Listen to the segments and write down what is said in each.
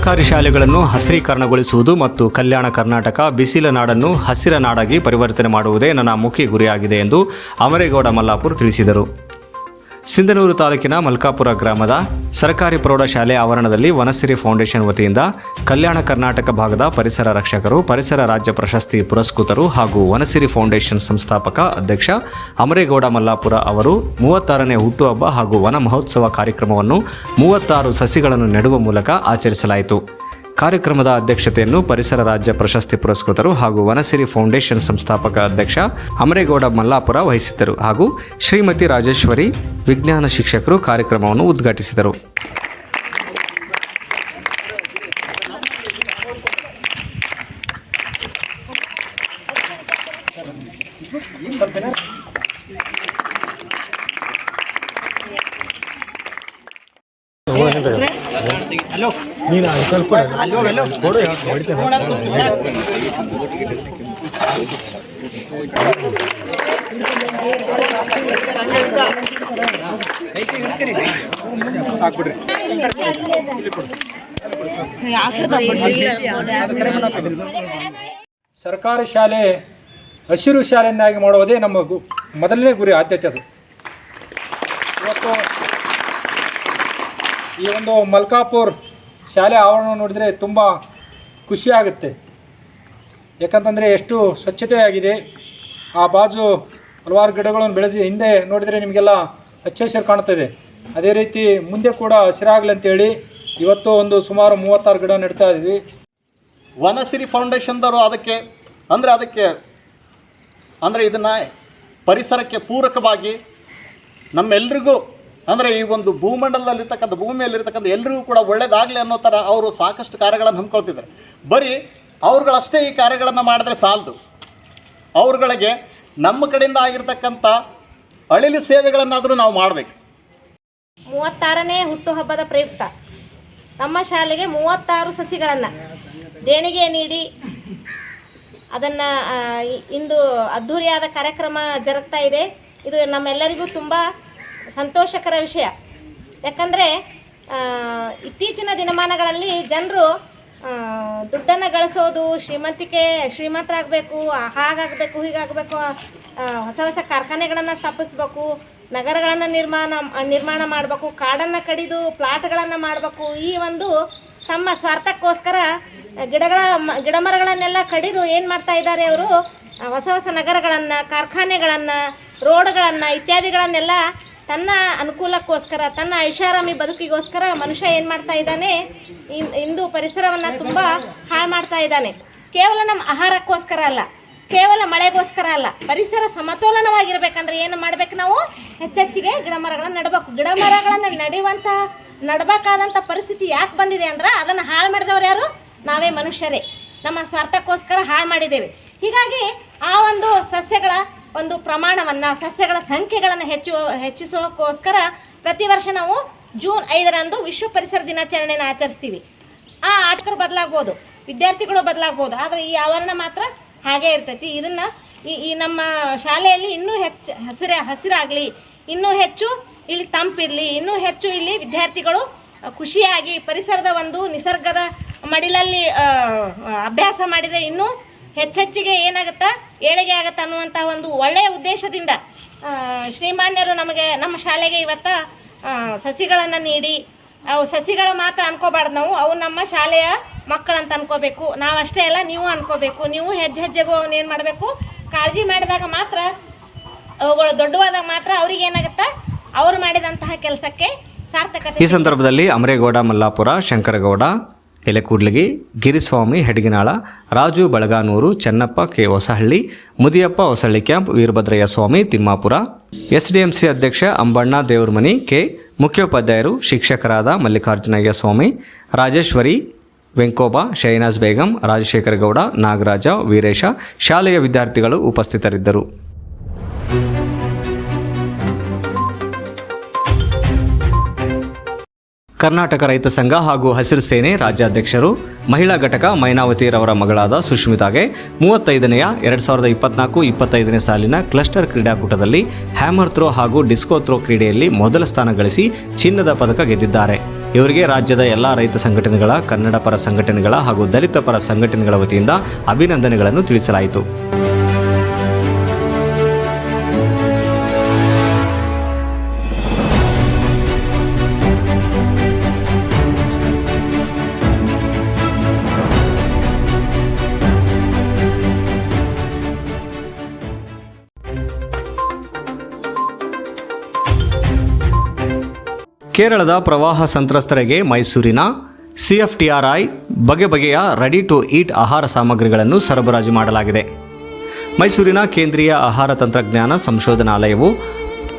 ಸರ್ಕಾರಿ ಶಾಲೆಗಳನ್ನು ಹಸಿರೀಕರಣಗೊಳಿಸುವುದು ಮತ್ತು ಕಲ್ಯಾಣ ಕರ್ನಾಟಕ ಬಿಸಿಲ ನಾಡನ್ನು ಹಸಿರ ನಾಡಾಗಿ ಪರಿವರ್ತನೆ ಮಾಡುವುದೇ ನನ್ನ ಮುಖ್ಯ ಗುರಿಯಾಗಿದೆ ಎಂದು ಅಮರೇಗೌಡ ಮಲ್ಲಾಪುರ್ ತಿಳಿಸಿದರು. ಸಿಂಧನೂರು ತಾಲೂಕಿನ ಮಲ್ಕಾಪುರ ಗ್ರಾಮದ ಸರ್ಕಾರಿ ಪ್ರೌಢಶಾಲೆ ಆವರಣದಲ್ಲಿ ವನಸಿರಿ ಫೌಂಡೇಶನ್ ವತಿಯಿಂದ ಕಲ್ಯಾಣ ಕರ್ನಾಟಕ ಭಾಗದ ಪರಿಸರ ರಕ್ಷಕರು, ಪರಿಸರ ರಾಜ್ಯ ಪ್ರಶಸ್ತಿ ಪುರಸ್ಕೃತರು ಹಾಗೂ ವನಸಿರಿ ಫೌಂಡೇಶನ್ ಸಂಸ್ಥಾಪಕ ಅಧ್ಯಕ್ಷ ಅಮರೇಗೌಡ ಮಲ್ಲಾಪುರ ಅವರು ಮೂವತ್ತಾರನೇ ಹುಟ್ಟುಹಬ್ಬ ಹಾಗೂ ವನ ಮಹೋತ್ಸವ ಕಾರ್ಯಕ್ರಮವನ್ನು ಮೂವತ್ತಾರು ಸಸಿಗಳನ್ನು ನೆಡುವ ಮೂಲಕ ಆಚರಿಸಲಾಯಿತು. ಕಾರ್ಯಕ್ರಮದ ಅಧ್ಯಕ್ಷತೆಯನ್ನು ಪರಿಸರ ರಾಜ್ಯ ಪ್ರಶಸ್ತಿ ಪುರಸ್ಕೃತರು ಹಾಗೂ ವನಸಿರಿ ಫೌಂಡೇಶನ್ ಸಂಸ್ಥಾಪಕ ಅಧ್ಯಕ್ಷ ಅಮರೇಗೌಡ ಮಲ್ಲಾಪುರ ವಹಿಸಿದ್ದರು ಹಾಗೂ ಶ್ರೀಮತಿ ರಾಜೇಶ್ವರಿ ವಿಜ್ಞಾನ ಶಿಕ್ಷಕರು ಕಾರ್ಯಕ್ರಮವನ್ನು ಉದ್ಘಾಟಿಸಿದರು. ಸರ್ಕಾರಿ ಶಾಲೆ ಹಸಿರು ಶಾಲೆಯನ್ನಾಗಿ ಮಾಡುವುದೇ ನಮ್ಮ ಗು ಮೊದಲನೇ ಗುರಿ ಆದ್ಯತೆ ಅದು. ಇವತ್ತು ಈ ಒಂದು ಮಲ್ಕಾಪುರ್ ಶಾಲೆ ಆವರಣ ನೋಡಿದರೆ ತುಂಬ ಖುಷಿಯಾಗುತ್ತೆ ಯಾಕಂತಂದರೆ ಎಷ್ಟು ಸ್ವಚ್ಛತೆಯಾಗಿದೆ. ಆ ಬಾಜು ಹಲವಾರು ಗಿಡಗಳನ್ನು ಬೆಳೆಸಿ ಹಿಂದೆ ನೋಡಿದರೆ ನಿಮಗೆಲ್ಲ ಹಚ್ಚ ಹಸಿರು ಕಾಣ್ತದೆ ಅದೇ ರೀತಿ ಮುಂದೆ ಕೂಡ ಹಸಿರಾಗಲಿ ಅಂತೇಳಿ ಇವತ್ತು ಒಂದು ಸುಮಾರು ಮೂವತ್ತಾರು ಗಿಡ ನೆಡ್ತಾ ಇದ್ವಿ ವನಸಿರಿ ಫೌಂಡೇಶನ್ದವರು ಅದಕ್ಕೆ, ಅಂದರೆ ಅದಕ್ಕೆ, ಅಂದರೆ ಇದನ್ನು ಪರಿಸರಕ್ಕೆ ಪೂರಕವಾಗಿ ನಮ್ಮೆಲ್ರಿಗೂ ಅಂದರೆ ಈ ಒಂದು ಭೂಮಂಡಲದಲ್ಲಿರ್ತಕ್ಕಂಥ, ಭೂಮಿಯಲ್ಲಿರ್ತಕ್ಕಂಥ ಎಲ್ಲರಿಗೂ ಕೂಡ ಒಳ್ಳೇದಾಗಲಿ ಅನ್ನೋ ಥರ ಅವರು ಸಾಕಷ್ಟು ಕಾರ್ಯಗಳನ್ನು ಹಮ್ಮಿಕೊಳ್ತಿದ್ದಾರೆ. ಬರೀ ಅವ್ರುಗಳಷ್ಟೇ ಈ ಕಾರ್ಯಗಳನ್ನು ಮಾಡಿದ್ರೆ ಸಾಲದು. ಅವ್ರುಗಳಿಗೆ ನಮ್ಮ ಕಡೆಯಿಂದ ಆಗಿರ್ತಕ್ಕಂಥ ಅಳಿಲು ಸೇವೆಗಳನ್ನಾದರೂ ನಾವು ಮಾಡಬೇಕು. ಮೂವತ್ತಾರನೇ ಹುಟ್ಟುಹಬ್ಬದ ಪ್ರಯುಕ್ತ. ನಮ್ಮ ಶಾಲೆಗೆ ಮೂವತ್ತಾರು ಸಸಿಗಳನ್ನು ದೇಣಿಗೆ ನೀಡಿ ಅದನ್ನು ಇಂದು ಅದ್ಧೂರಿಯಾದ ಕಾರ್ಯಕ್ರಮ ಜರುಗ್ತಾ ಇದೆ. ಇದು ನಮ್ಮೆಲ್ಲರಿಗೂ ತುಂಬ ಸಂತೋಷಕರ ವಿಷಯ. ಯಾಕಂದರೆ ಇತ್ತೀಚಿನ ದಿನಮಾನಗಳಲ್ಲಿ ಜನರು ದುಡ್ಡನ್ನು ಗಳಿಸೋದು, ಶ್ರೀಮಂತಿಕೆ, ಶ್ರೀಮಂತರಾಗಬೇಕು ಹಾಗಾಗಬೇಕು, ಹೀಗಾಗಬೇಕು ಹೊಸ ಹೊಸ ಕಾರ್ಖಾನೆಗಳನ್ನು ಸ್ಥಾಪಿಸ್ಬೇಕು, ನಗರಗಳನ್ನು ನಿರ್ಮಾಣ ನಿರ್ಮಾಣ ಮಾಡಬೇಕು, ಕಾಡನ್ನು ಕಡಿದು ಪ್ಲಾಟ್ಗಳನ್ನು ಮಾಡಬೇಕು, ಈ ಒಂದು ತಮ್ಮ ಸ್ವಾರ್ಥಕ್ಕೋಸ್ಕರ ಗಿಡಗಳ ಮ- ಗಿಡಮರಗಳನ್ನೆಲ್ಲ ಕಡಿದು ಏನು ಮಾಡ್ತಾ ಇದ್ದಾರೆ ಅವರು? ಹೊಸ ಹೊಸ ನಗರಗಳನ್ನು, ಕಾರ್ಖಾನೆಗಳನ್ನು, ರೋಡ್ಗಳನ್ನು, ಇತ್ಯಾದಿಗಳನ್ನೆಲ್ಲ ತನ್ನ ಅನುಕೂಲಕ್ಕೋಸ್ಕರ, ತನ್ನ ಐಷಾರಾಮಿ ಬದುಕಿಗೋಸ್ಕರ ಮನುಷ್ಯ ಏನು ಮಾಡ್ತಾ ಇದ್ದಾನೆ? ಇಂದು ಪರಿಸರವನ್ನು ತುಂಬ ಹಾಳು ಮಾಡ್ತಾ ಇದ್ದಾನೆ. ಕೇವಲ ನಮ್ಮ ಆಹಾರಕ್ಕೋಸ್ಕರ ಅಲ್ಲ, ಕೇವಲ ಮಳೆಗೋಸ್ಕರ ಅಲ್ಲ, ಪರಿಸರ ಸಮತೋಲನವಾಗಿರ್ಬೇಕಂದ್ರೆ ಏನು ಮಾಡ್ಬೇಕು ನಾವು? ಹೆಚ್ಚೆಚ್ಚಿಗೆ ಗಿಡ ಮರಗಳನ್ನು ನೆಡಬೇಕು. ಗಿಡ ಮರಗಳನ್ನು ನಡೆಯುವಂಥ ನಡಬೇಕಾದಂಥ ಪರಿಸ್ಥಿತಿ ಯಾಕೆ ಬಂದಿದೆ ಅಂದ್ರೆ ಅದನ್ನು ಹಾಳು ಮಾಡಿದವ್ರು ಯಾರು? ನಾವೇ ಮನುಷ್ಯರೇ. ನಮ್ಮ ಸ್ವಾರ್ಥಕ್ಕೋಸ್ಕರ ಹಾಳು ಮಾಡಿದ್ದೇವೆ. ಹೀಗಾಗಿ ಆ ಒಂದು ಸಸ್ಯಗಳ ಒಂದು ಪ್ರಮಾಣವನ್ನು, ಸಸ್ಯಗಳ ಸಂಖ್ಯೆಗಳನ್ನು ಹೆಚ್ಚು ಹೆಚ್ಚಿಸೋಕ್ಕೋಸ್ಕರ ಪ್ರತಿ ವರ್ಷ ನಾವು ಜೂನ್ ಐದರಂದು ವಿಶ್ವ ಪರಿಸರ ದಿನಾಚರಣೆಯನ್ನು ಆಚರಿಸ್ತೀವಿ. ಆ ಆಟಕರು ಬದಲಾಗ್ಬೋದು, ವಿದ್ಯಾರ್ಥಿಗಳು ಬದಲಾಗ್ಬೋದು, ಆದರೆ ಈ ಆವರಣ ಮಾತ್ರ ಹಾಗೇ ಇರ್ತೈತಿ. ಇದನ್ನು ಈ ಈ ನಮ್ಮ ಶಾಲೆಯಲ್ಲಿ ಇನ್ನೂ ಹೆಚ್ಚು, ಹಸಿರ, ಹಸಿರಾಗಲಿ, ಇನ್ನೂ ಹೆಚ್ಚು ಇಲ್ಲಿ ತಂಪಿರಲಿ, ಇನ್ನೂ ಹೆಚ್ಚು ಇಲ್ಲಿ ವಿದ್ಯಾರ್ಥಿಗಳು ಖುಷಿಯಾಗಿ ಪರಿಸರದ ಒಂದು ನಿಸರ್ಗದ ಮಡಿಲಲ್ಲಿ ಅಭ್ಯಾಸ ಮಾಡಿದರೆ ಇನ್ನೂ ಹೆಚ್ಚೆಚ್ಚಿಗೆ ಏನಾಗುತ್ತಾ? ಏಳಿಗೆ ಆಗುತ್ತೆ ಅನ್ನುವಂಥ ಒಂದು ಒಳ್ಳೆಯ ಉದ್ದೇಶದಿಂದ ಶ್ರೀಮಾನ್ಯರು ನಮಗೆ ನಮ್ಮ ಶಾಲೆಗೆ ಇವತ್ತ ಸಸಿಗಳನ್ನು ನೀಡಿ, ಅವು ಸಸಿಗಳು ಮಾತ್ರ ಅನ್ಕೋಬಾರ್ದು ನಾವು, ಅವು ನಮ್ಮ ಶಾಲೆಯ ಮಕ್ಕಳಂತ ಅನ್ಕೋಬೇಕು. ನಾವು ಅಷ್ಟೇ ಅಲ್ಲ, ನೀವು ಅನ್ಕೋಬೇಕು. ನೀವು ಹೆಜ್ಜೆ ಹೆಜ್ಜೆಗೂ ಏನು ಮಾಡಬೇಕು? ಕಾಳಜಿ ಮಾಡಿದಾಗ ಮಾತ್ರ, ಅವುಗಳು ದೊಡ್ಡವಾದಾಗ ಮಾತ್ರ ಅವ್ರಿಗೆ ಏನಾಗುತ್ತಾ? ಅವರು ಮಾಡಿದಂತಹ ಕೆಲಸಕ್ಕೆ ಸಾರ್ಥಕತೆ ಈ ಸಂದರ್ಭದಲ್ಲಿ Amaregowda, Mallapur, Shankaragowda Elekudligi, Giriswamy, Hedginal, Raju Balaganur, Chennappa, K. Hosahalli, Mudiyappa, Hosahalli camp, Veerabhadraiah Swamy, Thimmapur. SDMC ಅಧ್ಯಕ್ಷ ಅಂಬಣ್ಣ ದೇವರಮನಿ, ಕೆ. ಮುಖ್ಯೋಪಾಧ್ಯಾಯರು, ಶಿಕ್ಷಕರಾದ ಮಲ್ಲಿಕಾರ್ಜುನಯ್ಯ ಸ್ವಾಮಿ, ರಾಜೇಶ್ವರಿ, ವೆಂಕೋಬ, ಶೈನಾಜ್ ಬೇಗಂ ರಾಜಶೇಖರ ಗೌಡ ನಾಗರಾಜ, ವೀರೇಶ, ಶಾಲೆಯ ವಿದ್ಯಾರ್ಥಿಗಳು ಉಪಸ್ಥಿತರಿದ್ದರು. ಕರ್ನಾಟಕ ರೈತ ಸಂಘ ಹಾಗೂ ಹಸಿರು ಸೇನೆ ರಾಜ್ಯಾಧ್ಯಕ್ಷರು, ಮಹಿಳಾ ಘಟಕ ಮೈನಾವತಿರವರ ಮಗಳಾದ ಸುಷ್ಮಿತಾಗೆ ಮೂವತ್ತೈದನೆಯ ಎರಡು ಸಾವಿರದ ಇಪ್ಪತ್ನಾಲ್ಕು ಇಪ್ಪತ್ತೈದನೇ ಸಾಲಿನ ಕ್ಲಸ್ಟರ್ ಕ್ರೀಡಾಕೂಟದಲ್ಲಿ ಹ್ಯಾಮರ್ ಥ್ರೋ ಹಾಗೂ ಡಿಸ್ಕೋ ಥ್ರೋ ಕ್ರೀಡೆಯಲ್ಲಿ ಮೊದಲ ಸ್ಥಾನ ಗಳಿಸಿ ಚಿನ್ನದ ಪದಕ ಗೆದ್ದಿದ್ದಾರೆ. ಇವರಿಗೆ ರಾಜ್ಯದ ಎಲ್ಲ ರೈತ ಸಂಘಟನೆಗಳ ಕನ್ನಡ ಪರ ಸಂಘಟನೆಗಳ ಹಾಗೂ ದಲಿತ ಪರ ಸಂಘಟನೆಗಳ ವತಿಯಿಂದ ಅಭಿನಂದನೆಗಳನ್ನು ತಿಳಿಸಲಾಯಿತು. ಕೇರಳದ ಪ್ರವಾಹ ಸಂತ್ರಸ್ತರಿಗೆ ಮೈಸೂರಿನ ಸಿಎಫ್ಟಿಆರ್ಐ ಬಗೆ ಬಗೆಯ ರೆಡಿ ಟು ಈಟ್ ಆಹಾರ ಸಾಮಗ್ರಿಗಳನ್ನು ಸರಬರಾಜು ಮಾಡಲಾಗಿದೆ. ಮೈಸೂರಿನ ಕೇಂದ್ರೀಯ ಆಹಾರ ತಂತ್ರಜ್ಞಾನ ಸಂಶೋಧನಾಲಯವು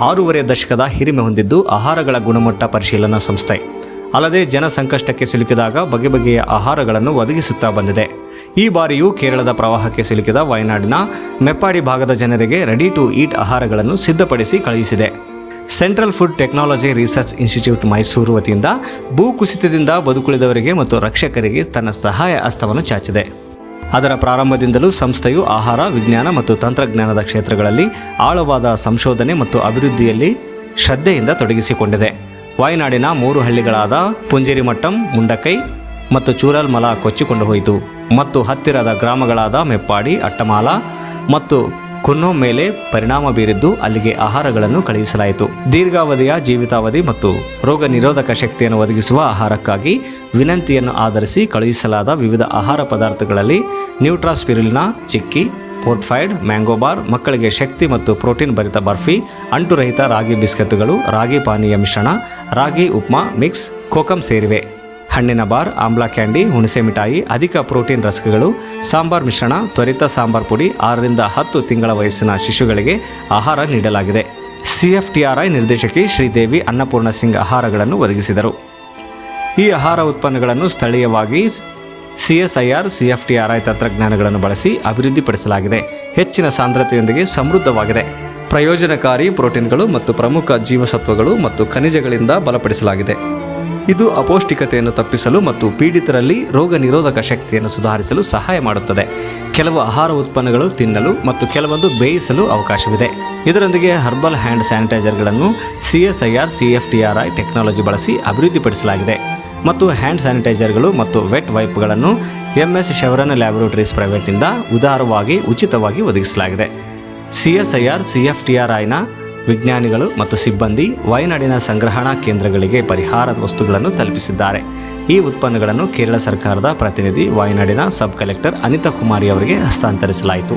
ಆರೂವರೆ ದಶಕದ ಹಿರಿಮೆ ಹೊಂದಿದ್ದು ಆಹಾರಗಳ ಗುಣಮಟ್ಟ ಪರಿಶೀಲನಾ ಸಂಸ್ಥೆ. ಅಲ್ಲದೆ ಜನ ಸಂಕಷ್ಟಕ್ಕೆ ಸಿಲುಕಿದಾಗ ಬಗೆ ಬಗೆಯ ಆಹಾರಗಳನ್ನು ಒದಗಿಸುತ್ತಾ ಬಂದಿದೆ. ಈ ಬಾರಿಯೂ ಕೇರಳದ ಪ್ರವಾಹಕ್ಕೆ ಸಿಲುಕಿದ ವಯನಾಡಿನ ಮೆಪ್ಪಾಡಿ ಭಾಗದ ಜನರಿಗೆ ರೆಡಿ ಟು ಈಟ್ ಆಹಾರಗಳನ್ನು ಸಿದ್ಧಪಡಿಸಿ ಕಳುಹಿಸಿದೆ. Central food technology research institute Mysuru ವತಿಯಿಂದ ಭೂ ಕುಸಿತದಿಂದ ಬದುಕುಳಿದವರಿಗೆ ಮತ್ತು ರಕ್ಷಕರಿಗೆ ತನ್ನ ಸಹಾಯ ಹಸ್ತವನ್ನು ಚಾಚಿದೆ. ಅದರ ಪ್ರಾರಂಭದಿಂದಲೂ ಸಂಸ್ಥೆಯು ಆಹಾರ, ವಿಜ್ಞಾನ ಮತ್ತು ತಂತ್ರಜ್ಞಾನದ ಕ್ಷೇತ್ರಗಳಲ್ಲಿ ಆಳವಾದ ಸಂಶೋಧನೆ ಮತ್ತು ಅಭಿವೃದ್ಧಿಯಲ್ಲಿ ಶ್ರದ್ಧೆಯಿಂದ ತೊಡಗಿಸಿಕೊಂಡಿದೆ. ವಾಯನಾಡಿನ ಮೂರು ಹಳ್ಳಿಗಳಾದ ಪುಂಜೇರಿಮಟ್ಟಂ ಮುಂಡಕೈ ಮತ್ತು ಚೂರಲ್ಮಲ ಕೊಚ್ಚಿಕೊಂಡು ಹೋಯಿತು. ಮತ್ತು ಹತ್ತಿರದ ಗ್ರಾಮಗಳಾದ ಮೆಪ್ಪಾಡಿ, ಅಟ್ಟಮಾಲ ಮತ್ತು ಕುನ್ನೋ ಮೇಲೆ ಪರಿಣಾಮ ಬೀರಿದ್ದು ಅಲ್ಲಿಗೆ ಆಹಾರಗಳನ್ನು ಕಳುಹಿಸಲಾಯಿತು. ದೀರ್ಘಾವಧಿಯ ಜೀವಿತಾವಧಿ ಮತ್ತು ರೋಗ ನಿರೋಧಕ ಶಕ್ತಿಯನ್ನು ಒದಗಿಸುವ ಆಹಾರಕ್ಕಾಗಿ ವಿನಂತಿಯನ್ನು ಆಧರಿಸಿ ಕಳುಹಿಸಲಾದ ವಿವಿಧ ಆಹಾರ ಪದಾರ್ಥಗಳಲ್ಲಿ ನ್ಯೂಟ್ರಾಸ್ಪಿರಿಲ್ನ, ಚಿಕ್ಕಿ, ಪೋರ್ಟ್ಫೈಡ್, ಮ್ಯಾಂಗೋ ಬಾರ್, ಮಕ್ಕಳಿಗೆ ಶಕ್ತಿ ಮತ್ತು ಪ್ರೋಟೀನ್ ಭರಿತ ಬರ್ಫಿ, ಅಂಟುರಹಿತ ರಾಗಿ ಬಿಸ್ಕತ್ತುಗಳು, ರಾಗಿ ಪಾನೀಯ ಮಿಶ್ರಣ, ರಾಗಿ ಉಪ್ಮಾ, ಮಿಕ್ಸ್, ಕೋಕಂ ಸೇರಿವೆ. ಹಣ್ಣಿನ ಬಾರ್, ಆಮ್ಲ ಕ್ಯಾಂಡಿ, ಹುಣಸೆ ಮಿಠಾಯಿ, ಅಧಿಕ ಪ್ರೋಟೀನ್ ರಸಕಗಳು, ಸಾಂಬಾರ್ ಮಿಶ್ರಣ, ತ್ವರಿತ ಸಾಂಬಾರ್ ಪುಡಿ, ಆರರಿಂದ ಹತ್ತು ತಿಂಗಳ ವಯಸ್ಸಿನ ಶಿಶುಗಳಿಗೆ ಆಹಾರ ನೀಡಲಾಗಿದೆ. ಸಿಎಫ್ಟಿಆರ್ಐ ನಿರ್ದೇಶಕಿ ಶ್ರೀದೇವಿ ಅನ್ನಪೂರ್ಣ ಸಿಂಗ್ ಆಹಾರಗಳನ್ನು ಒದಗಿಸಿದರು. ಈ ಆಹಾರ ಉತ್ಪನ್ನಗಳನ್ನು ಸ್ಥಳೀಯವಾಗಿ ಸಿಎಸ್ಐಆರ್, ಸಿಎಫ್ಟಿಆರ್ಐ ತಂತ್ರಜ್ಞಾನಗಳನ್ನು ಬಳಸಿ ಅಭಿವೃದ್ಧಿಪಡಿಸಲಾಗಿದೆ. ಹೆಚ್ಚಿನ ಸಾಂದ್ರತೆಯೊಂದಿಗೆ ಸಮೃದ್ಧವಾಗಿದೆ. ಪ್ರಯೋಜನಕಾರಿ ಪ್ರೋಟೀನ್ಗಳು ಮತ್ತು ಪ್ರಮುಖ ಜೀವಸತ್ವಗಳು ಮತ್ತು ಖನಿಜಗಳಿಂದ ಬಲಪಡಿಸಲಾಗಿದೆ. ಇದು ಅಪೌಷ್ಟಿಕತೆಯನ್ನು ತಪ್ಪಿಸಲು ಮತ್ತು ಪೀಡಿತರಲ್ಲಿ ರೋಗ ನಿರೋಧಕ ಶಕ್ತಿಯನ್ನು ಸುಧಾರಿಸಲು ಸಹಾಯ ಮಾಡುತ್ತದೆ. ಕೆಲವು ಆಹಾರ ಉತ್ಪನ್ನಗಳು ತಿನ್ನಲು ಮತ್ತು ಕೆಲವೊಂದು ಬೇಯಿಸಲು ಅವಕಾಶವಿದೆ. ಇದರೊಂದಿಗೆ ಹರ್ಬಲ್ ಹ್ಯಾಂಡ್ ಸ್ಯಾನಿಟೈಸರ್ಗಳನ್ನು ಆರ್ ಐ ಟೆಕ್ನಾಲಜಿ ಬಳಸಿ ಅಭಿವೃದ್ಧಿಪಡಿಸಲಾಗಿದೆ. ಮತ್ತು ಹ್ಯಾಂಡ್ ಸ್ಯಾನಿಟೈಸರ್ಗಳು ಮತ್ತು ವೆಟ್ ವೈಪ್ಗಳನ್ನು ಎಂಎಸ್ ಶೆವರನ್ ಲ್ಯಾಬೊರೇಟರೀಸ್ ಪ್ರೈವೇಟ್ನಿಂದ ಉದಾರವಾಗಿ, ಉಚಿತವಾಗಿ ಒದಗಿಸಲಾಗಿದೆ. ಸಿಎಸ್ಐಆರ್, ಸಿಎಫ್ಟಿಆರ್ಐನ ವಿಜ್ಞಾನಿಗಳು ಮತ್ತು ಸಿಬ್ಬಂದಿ ವಯನಾಡಿನ ಸಂಗ್ರಹಣಾ ಕೇಂದ್ರಗಳಿಗೆ ಪರಿಹಾರ ವಸ್ತುಗಳನ್ನು ತಲುಪಿಸಿದ್ದಾರೆ. ಈ ಉತ್ಪನ್ನಗಳನ್ನು ಕೇರಳ ಸರ್ಕಾರದ ಪ್ರತಿನಿಧಿ ವಾಯನಾಡಿನ ಸಬ್ ಕಲೆಕ್ಟರ್ ಅನಿತಾ ಕುಮಾರಿ ಅವರಿಗೆ ಹಸ್ತಾಂತರಿಸಲಾಯಿತು.